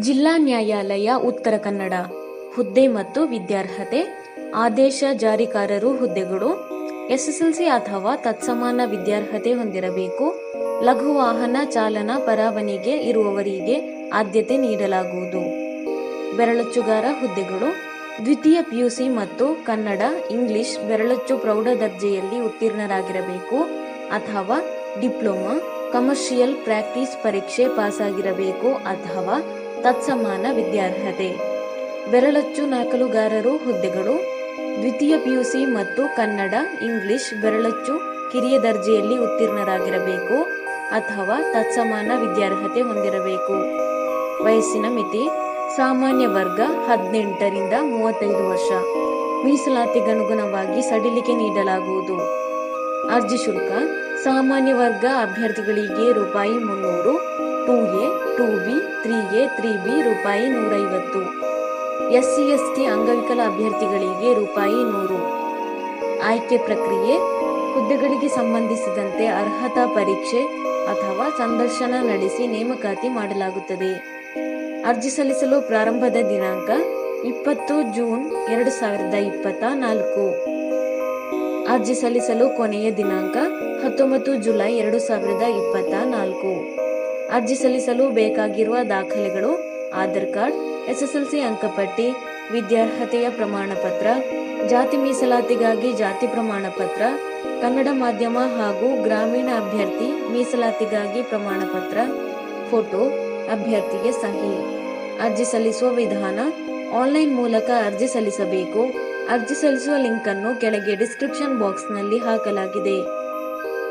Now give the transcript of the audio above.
ಜಿಲ್ಲಾ ನ್ಯಾಯಾಲಯ ಉತ್ತರ ಕನ್ನಡ. ಹುದ್ದೆ ಮತ್ತು ವಿದ್ಯಾರ್ಹತೆ. ಆದೇಶ ಜಾರಿಕಾರರು ಹುದ್ದೆಗಳು. ಎಸ್ಎಸ್ಎಲ್ಸಿ ಅಥವಾ ತತ್ಸಮಾನ ವಿದ್ಯಾರ್ಹತೆ ಹೊಂದಿರಬೇಕು. ಲಘು ವಾಹನ ಚಾಲನಾ ಪರವಾನಿಗೆ ಇರುವವರಿಗೆ ಆದ್ಯತೆ ನೀಡಲಾಗುವುದು. ಬೆರಳಚ್ಚುಗಾರ ಹುದ್ದೆಗಳು. ದ್ವಿತೀಯ ಪಿಯುಸಿ ಮತ್ತು ಕನ್ನಡ, ಇಂಗ್ಲಿಷ್ ಬೆರಳಚ್ಚು ಪ್ರೌಢ ದರ್ಜೆಯಲ್ಲಿ ಉತ್ತೀರ್ಣರಾಗಿರಬೇಕು ಅಥವಾ ಡಿಪ್ಲೊಮಾ, ಕಮರ್ಷಿಯಲ್ ಪ್ರಾಕ್ಟೀಸ್ ಪರೀಕ್ಷೆ ಪಾಸಾಗಿರಬೇಕು ಅಥವಾ ತತ್ಸಮಾನ ವಿದ್ಯಾರ್ಹತೆ. ಬೆರಳಚ್ಚು ನಕಲುಗಾರರು ಹುದ್ದೆಗಳು, ದ್ವಿತೀಯ ಪಿಯುಸಿ ಮತ್ತು ಕನ್ನಡ, ಇಂಗ್ಲಿಷ್ ಬೆರಳಚ್ಚು ಕಿರಿಯ ದರ್ಜೆಯಲ್ಲಿ ಉತ್ತೀರ್ಣರಾಗಿರಬೇಕು ಅಥವಾ ತತ್ಸಮಾನ ವಿದ್ಯಾರ್ಹತೆ ಹೊಂದಿರಬೇಕು. ವಯಸ್ಸಿನ ಮಿತಿ, ಸಾಮಾನ್ಯ ವರ್ಗ ಹದಿನೆಂಟರಿಂದ ಮೂವತ್ತೈದು ವರ್ಷ. ಮೀಸಲಾತಿಗನುಗುಣವಾಗಿ ಸಡಿಲಿಕೆ ನೀಡಲಾಗುವುದು. ಅರ್ಜಿ ಶುಲ್ಕ, ಸಾಮಾನ್ಯ ವರ್ಗ ಅಭ್ಯರ್ಥಿಗಳಿಗೆ ರೂಪಾಯಿ ಮುನ್ನೂರು two A two B three A three B ರೂಪಾಯಿ ನೂರೈವತ್ತು. ಎಸ್ಸಿ ಎಸ್ಟಿ ಅಂಗವಿಕಲ ಅಭ್ಯರ್ಥಿಗಳಿಗೆ ರೂಪಾಯಿ ನೂರು. ಆಯ್ಕೆ ಪ್ರಕ್ರಿಯೆ, ಹುದ್ದೆಗಳಿಗೆ ಸಂಬಂಧಿಸಿದಂತೆ ಅರ್ಹತಾ ಪರೀಕ್ಷೆ ಅಥವಾ ಸಂದರ್ಶನ ನಡೆಸಿ ನೇಮಕಾತಿ ಮಾಡಲಾಗುತ್ತದೆ. ಅರ್ಜಿ ಸಲ್ಲಿಸಲು ಪ್ರಾರಂಭದ ದಿನಾಂಕ ಇಪ್ಪತ್ತು ಜೂನ್ ಎರಡು ಸಾವಿರದ ಇಪ್ಪತ್ತ ನಾಲ್ಕು. ಅರ್ಜಿ ಸಲ್ಲಿಸಲು ಕೊನೆಯ ದಿನಾಂಕ ಹತ್ತೊಂಬತ್ತು ಜುಲೈ ಎರಡು ಸಾವಿರದ ಇಪ್ಪತ್ತ ನಾಲ್ಕು. ಅರ್ಜಿ ಸಲ್ಲಿಸಲು ಬೇಕಾಗಿರುವ ದಾಖಲೆಗಳು, ಆಧಾರ್ ಕಾರ್ಡ್, ಎಸ್ಎಸ್ಎಲ್ಸಿ ಅಂಕಪಟ್ಟಿ, ವಿದ್ಯಾರ್ಹತೆಯ ಪ್ರಮಾಣ ಪತ್ರ ಜಾತಿ ಮೀಸಲಾತಿಗಾಗಿ ಜಾತಿ ಪ್ರಮಾಣ ಪತ್ರ ಕನ್ನಡ ಮಾಧ್ಯಮ ಹಾಗೂ ಗ್ರಾಮೀಣ ಅಭ್ಯರ್ಥಿ ಮೀಸಲಾತಿಗಾಗಿ ಪ್ರಮಾಣ ಪತ್ರ ಫೋಟೋ, ಅಭ್ಯರ್ಥಿಗೆ ಸಹಿ, ಅರ್ಜಿ ಸಲ್ಲಿಸುವ ವಿಧಾನ, ಆನ್ಲೈನ್ ಮೂಲಕ ಅರ್ಜಿ ಸಲ್ಲಿಸಬೇಕು, ಅರ್ಜಿ ಸಲ್ಲಿಸುವ ಲಿಂಕ್ ಅನ್ನು ಕೆಳಗೆ ಡಿಸ್ಕ್ರಿಪ್ಷನ್ ಬಾಕ್ಸ್ನಲ್ಲಿ ಹಾಕಲಾಗಿದೆ.